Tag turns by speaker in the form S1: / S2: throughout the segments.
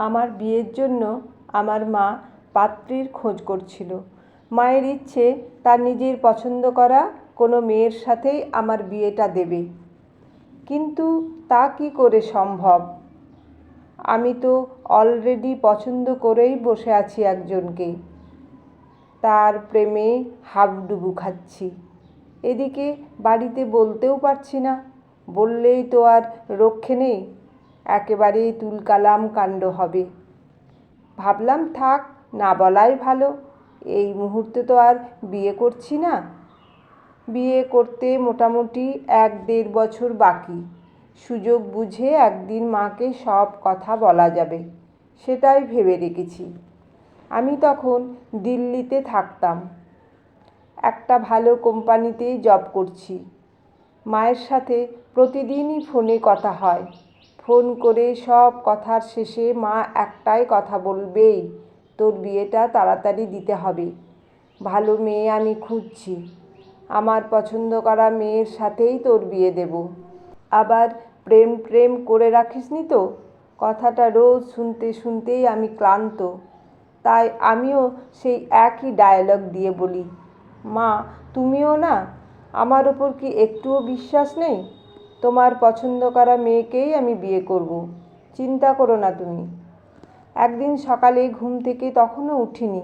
S1: আমার বিয়ের জন্য আমার মা পাত্রীর খোঁজ করছিল। মায়ের ইচ্ছে, তার নিজের পছন্দ করা কোনো মেয়ের সাথেই আমার বিয়েটা দেবে। কিন্তু তা কি করে সম্ভব? আমি তো অলরেডি পছন্দ করেই বসে আছি একজনকে। তার প্রেমে হাবুডুবু খাচ্ছি। এদিকে বাড়িতে বলতেও পারছি না। বললেই তো আর রক্ষে নেই। একেবারেই তুলকালাম কাণ্ড হবে। ভাবলাম থাক, না বলাই ভালো। এই মুহূর্তে তো আর বিয়ে করছি না। বিয়ে করতে মোটামুটি এক দেড় বছর বাকি। সুযোগ বুঝে একদিন মাকে সব কথা বলা যাবে, সেটাই ভেবে রেখেছি আমি তখন দিল্লিতে থাকতাম। একটা ভালো কোম্পানিতেই জব করছি। মায়ের সাথে প্রতিদিনই ফোনে কথা হয়। ফোন করে সব কথার শেষে মা একটাই কথা বলবেই, তোর বিয়েটা তাড়াতাড়ি দিতে হবে। ভালো মেয়ে আমি খুঁজছি। আমার পছন্দ করা মেয়ের সাথেই তোর বিয়ে দেব। আবার প্রেম প্রেম করে রাখিসনি তো? কথাটা রোজ শুনতে শুনতেই আমি ক্লান্ত। তাই আমিও সেই একই ডায়ালগ দিয়ে বলি, মা, তুমিও না? আমার ওপর কি একটুও বিশ্বাস নেই? তোমার পছন্দ করা মেয়েকেই আমি বিয়ে করব। চিন্তা করো না তুমি। একদিন সকালে ঘুম থেকে তখনও উঠিনি।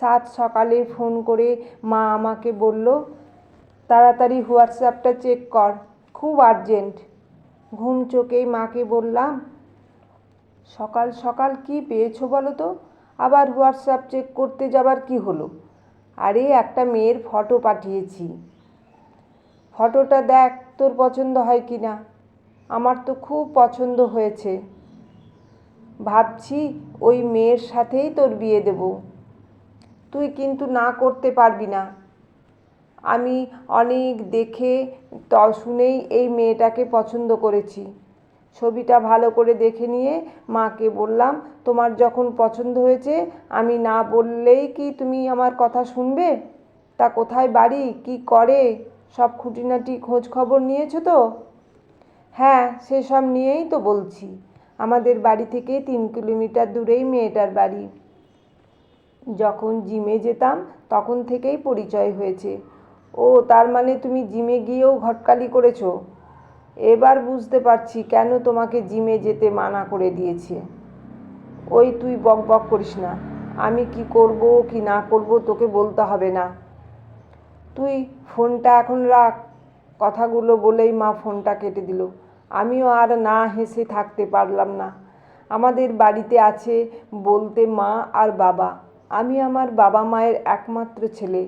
S1: সাত সকালে ফোন করে মা আমাকে বলল, তাড়াতাড়ি হোয়াটসঅ্যাপটা চেক কর, খুব আর্জেন্ট। ঘুম চোখেই মাকে বললাম, সকাল সকাল কি পেয়েছ বলো তো? আবার হোয়াটসঅ্যাপ চেক করতে যাবার কি হলো? আরে, একটা মেয়ের ফটো পাঠিয়েছি। ফটোটা দেখ তোর পছন্দ হয় কি না? আমার তো খুব পছন্দ হয়েছে। ভাবছি ওই মেয়ের সাথেই তোর বিয়ে দেব। তুই কিন্তু না করতে পারবি না। আমি অনেক দেখে ত, শুনেই এই মেয়েটাকে পছন্দ করেছি। ছবিটা ভালো করে দেখে নিয়ে মাকে বললাম, তোমার যখন পছন্দ হয়েছে, আমি না বললেই কি তুমি আমার কথা শুনবে? তা কোথায় বাড়ি? কি করে? সব খুঁটিনাটি খোঁজ খবর নিয়েছো তো? হ্যাঁ সেসব নিয়েই তো বলছি। আমাদের বাড়ি থেকে তিন কিলোমিটার দূরেই মেয়েটার বাড়ি। যখন জিমে যেতাম, তখন থেকেই পরিচয় হয়েছে। ও, তার মানে তুমি জিমে গিয়েও ঘটকালি করেছ? এবার বুঝতে পারছি কেন তোমাকে জিমে যেতে মানা করে দিয়েছে। ওই তুই বক বক করিস না। আমি কি করব কি না করব তোকে বলতে হবে না। তুই ফোনটা এখন রাখ। কথাগুলো বলেই মা ফোনটা কেটে দিল। আমিও আর না হেসে থাকতে পারলাম না। আমাদের বাড়িতে আছে বলতে মা আর বাবা। আমি আমার বাবা মায়ের একমাত্র ছেলে।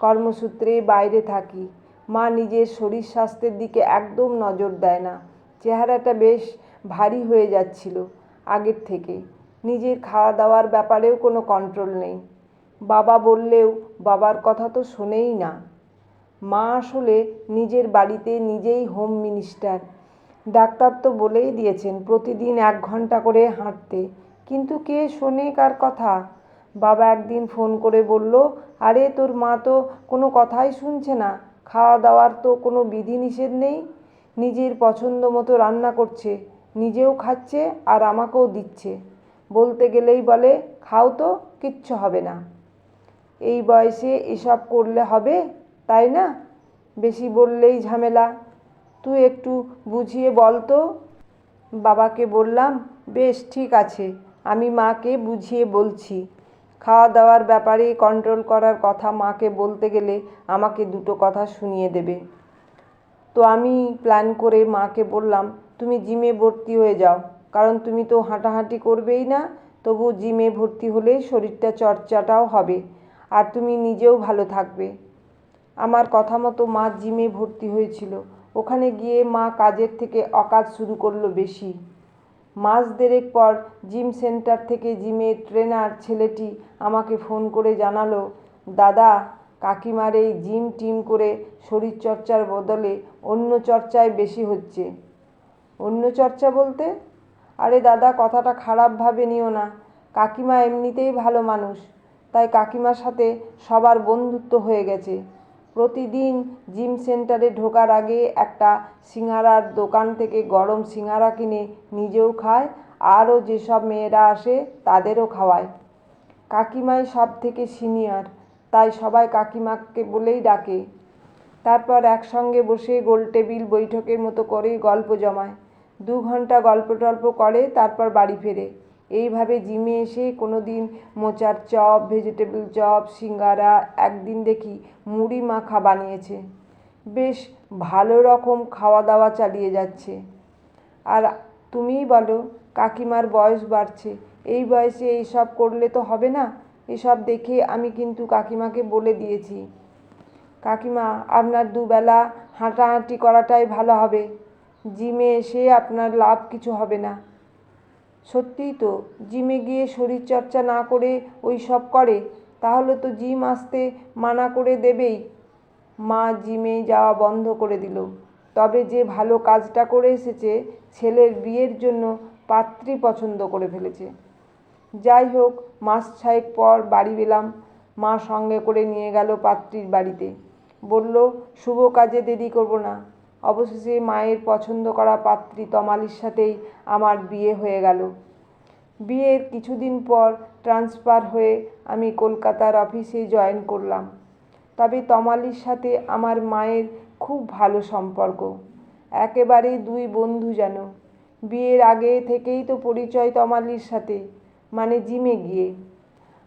S1: কর্মসূত্রে বাইরে থাকি। মা নিজের শরীর স্বাস্থ্যের দিকে একদম নজর দেয় না। চেহারাটা বেশ ভারী হয়ে যাচ্ছিল আগের থেকে। নিজের খাওয়া দাওয়ার ব্যাপারেও কোনো কন্ট্রোল নেই। বাবা বললেও, বাবার কথা তো শোনেই না। মা আসলে নিজের বাড়িতে নিজেই হোম মিনিস্টার ডাক্তার তো বলেই দিয়েছেন প্রতিদিন এক ঘণ্টা করে হাঁটতে। কিন্তু কে শোনে কার কথা? বাবা একদিন ফোন করে বলল, আরে, তোর মা তো কোনো কথাই শুনছে না। খাওয়া দাওয়ার তো কোনো বিধিনিষেধ নেই। নিজের পছন্দ মতো রান্না করছে। নিজেও খাচ্ছে আর আমাকেও দিচ্ছে। বলতে গেলেই বলে, খাও তো, কিচ্ছু হবে না। এই বয়সে এসব করলে হবে, তাই না? বেশি বললেই ঝামেলা। তুই একটু বুঝিয়ে বল তো। বাবাকে বললাম, বেশ, ঠিক আছে, আমি মাকে বুঝিয়ে বলছি। খাওয়া দাওয়ার ব্যাপারে কন্ট্রোল করার কথা মাকে বলতে গেলে আমাকে দুটো কথা শুনিয়ে দেবে। তো আমি প্ল্যান করে মাকে বললাম, তুমি জিমে ভর্তি হয়ে যাও, কারণ তুমি তো হাঁটাহাঁটি করবেই না তবু জিমে ভর্তি হলেই শরীরটা চর্চাটাও হবে। আর তুমি নিজেও ভালো থাকবে। আমার কথা মতো মা জিমে ভর্তি হয়েছিল। ওখানে গিয়ে মা কাজের থেকে অকাজ শুরু করল বেশি। মাস দেড়েক পর জিম সেন্টার থেকে জিমের ট্রেনার ছেলেটি আমাকে ফোন করে জানালো, দাদা, কাকিমার এই জিম টিম করে শরীরচর্চার বদলে অন্য চর্চায় বেশি হচ্ছে। অন্য চর্চা বলতে? আরে দাদা, কথাটা খারাপভাবে নিও না। কাকিমা এমনিতেই ভালো মানুষ। তাই কাকিমার সাথে সবার বন্ধুত্ব হয়ে গেছে। প্রতিদিন জিম সেন্টারে ঢোকার আগে একটা সিঙাড়ার দোকান থেকে গরম সিঙাড়া কিনে নিজেও খায়, আরও যেসব মেয়েরা আসে তাদেরও খাওয়ায়। কাকিমাই সব থেকে সিনিয়র, তাই সবাই কাকিমাকে বলেই ডাকে। তারপর একসঙ্গে বসে গোল টেবিল বৈঠকের মতো করে গল্প জমায়। দু ঘণ্টা গল্প টল্প করে, তারপর বাড়ি ফেরে। এইভাবে জিমে এসে কোনো দিন মোচার চপ, ভেজিটেবল চপ, সিঙ্গারা, একদিন দেখি মুড়ি মাখা বানিয়েছে। বেশ ভালো রকম খাওয়া দাওয়া চালিয়ে যাচ্ছে। আর তুমিই বলো, কাকিমার বয়স বাড়ছে। এই বয়সে এইসব করলে তো হবে না? এসব দেখে আমি কিন্তু কাকিমাকে বলে দিয়েছি। কাকিমা, আপনার দুবেলা হাঁটাহাঁটি করাটাই ভালো হবে। জিমে এসে আপনার লাভ কিছু হবে না। সত্যিই তো, জিমে গিয়ে শরীরচর্চা না করে ওই সব করে, তাহলে তো জিম আসতে মানা করে দেবেই। মা জিমে যাওয়া বন্ধ করে দিল। তবে যে ভালো কাজটা করে এসেছে, ছেলের বিয়ের জন্য পাত্রী পছন্দ করে ফেলেছে। যাই হোক, মাস ছয়েক পর বাড়ি পেলাম মা সঙ্গে করে নিয়ে গেল পাত্রীর বাড়িতে। বলল, শুভ কাজে দেরি করব না। অবশেষে মায়ের পছন্দ করা পাত্রী তমালির সাথেই আমার বিয়ে হয়ে গেল। বিয়ের কিছুদিন পর ট্রান্সফার হয়ে আমি কলকাতার অফিসে জয়েন করলাম। তবে তমালির সাথে আমার মায়ের খুব ভালো সম্পর্ক। একেবারে দুই বন্ধু যেন। বিয়ের আগে থেকেই তো পরিচয় তমালির সাথে মানে জিমে গিয়ে।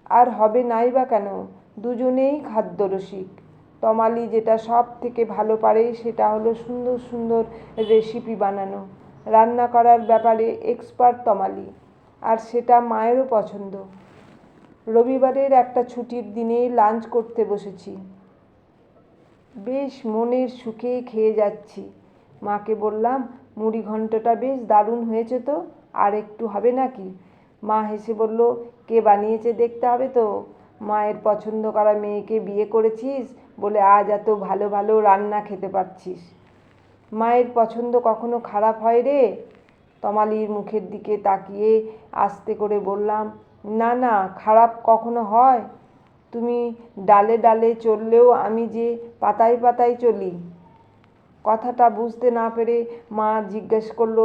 S1: আর হবে নাই বা কেন, দুজনেই খাদ্যরসিক। তমালি যেটা সব থেকে ভালো পারে সেটা হলো সুন্দর সুন্দর রেসিপি বানানো। রান্না করার ব্যাপারে এক্সপার্ট তমালি, আর সেটা মায়েরও পছন্দ। রবিবারের একটা ছুটির দিনে লাঞ্চ করতে বসেছি। বেশ মনের সুখে খেয়ে যাচ্ছি। মাকে বললাম, মুড়ি ঘন্টটা বেশ দারুণ হয়েছে তো, আর একটু হবে নাকি? মা হেসে বলল, কে বানিয়েছে দেখতে হবে তো। মায়ের পছন্দ করা মেয়েকে বিয়ে করেছিস বলে, আজ এত ভালো ভালো রান্না খেতে পারছিস। মায়ের পছন্দ কখনো খারাপ হয় রে? তমালির মুখের দিকে তাকিয়ে আস্তে করে বললাম, না না, খারাপ কখনো হয়। তুমি ডালে ডালে চললেও আমি যে পাতায় পাতায় চলি। কথাটা বুঝতে না পেরে মা জিজ্ঞেস করল,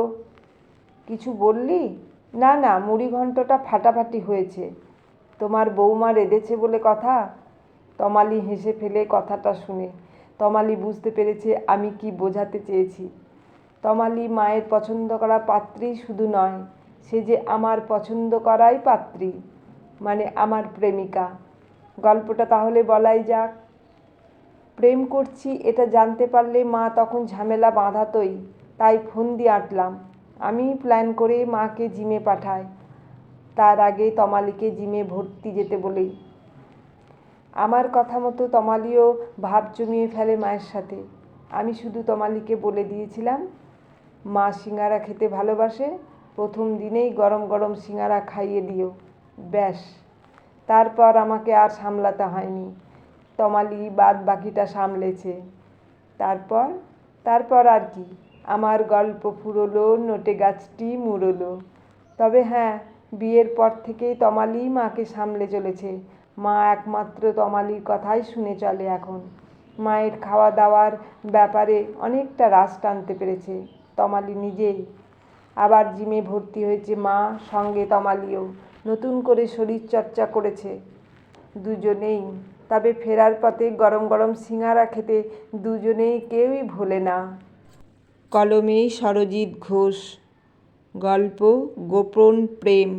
S1: কিছু বললি? না না মুড়ি ঘন্টটা ফাটাফাটি হয়েছে। তোমার বৌমা রেঁধেছে বলে কথা। তমালি হেসে ফেলে কথাটা শুনে। তমালি বুঝতে পেরেছে আমি কি বোঝাতে চেয়েছি। তমালি মায়ের পছন্দ করা পাত্রী শুধু নয়, সে যে আমার পছন্দ করাই পাত্রী মানে আমার প্রেমিকা। গল্পটা তাহলে বলাই যাক। প্রেম করছি, এটা জানতে পারলে মা তখন ঝামেলা বাঁধাতই, তাই ফোন দিয়ে আটলাম। আমি প্ল্যান করে মাকে জিমে পাঠাই। তার আগে তমালিকে জিমে ভর্তি যেতে বলেই। আমার কথা মতো তমালিও ভাব জমিয়ে ফেলে মায়ের সাথে। আমি শুধু তমালিকে বলে দিয়েছিলাম, মা সিঙ্গারা খেতে ভালোবাসে, প্রথম দিনেই গরম গরম সিঙ্গারা খাইয়ে দিও। ব্যাস। তারপর আমাকে আর সামলাতে হয়নি। তমালি বাদ বাকিটা সামলেছে। তারপর? তারপর আর কি? আমার গল্প ফুরলো, নোটে গাছটি মুড়লো। তবে হ্যাঁ বিয়ের পর থেকেই তমালি মাকে সামলে চলেছে। মা একমাত্র তমালির কথাই শুনে চলে এখন। মায়ের খাওয়া দাওয়ার ব্যাপারে অনেকটা রাশ টানতে পেরেছে তমালি নিজেই আবার জিমে ভর্তি হয়েছে মা, সঙ্গে তমালিও। নতুন করে শরীর চর্চা করেছে। দুজনেই। তবে ফেরার পথে গরম গরম সিঙ্গারা খেতে দুজনেই কেউই ভোলে না। কলমে সরজিৎ ঘোষ। গল্প, গোপন প্রেম।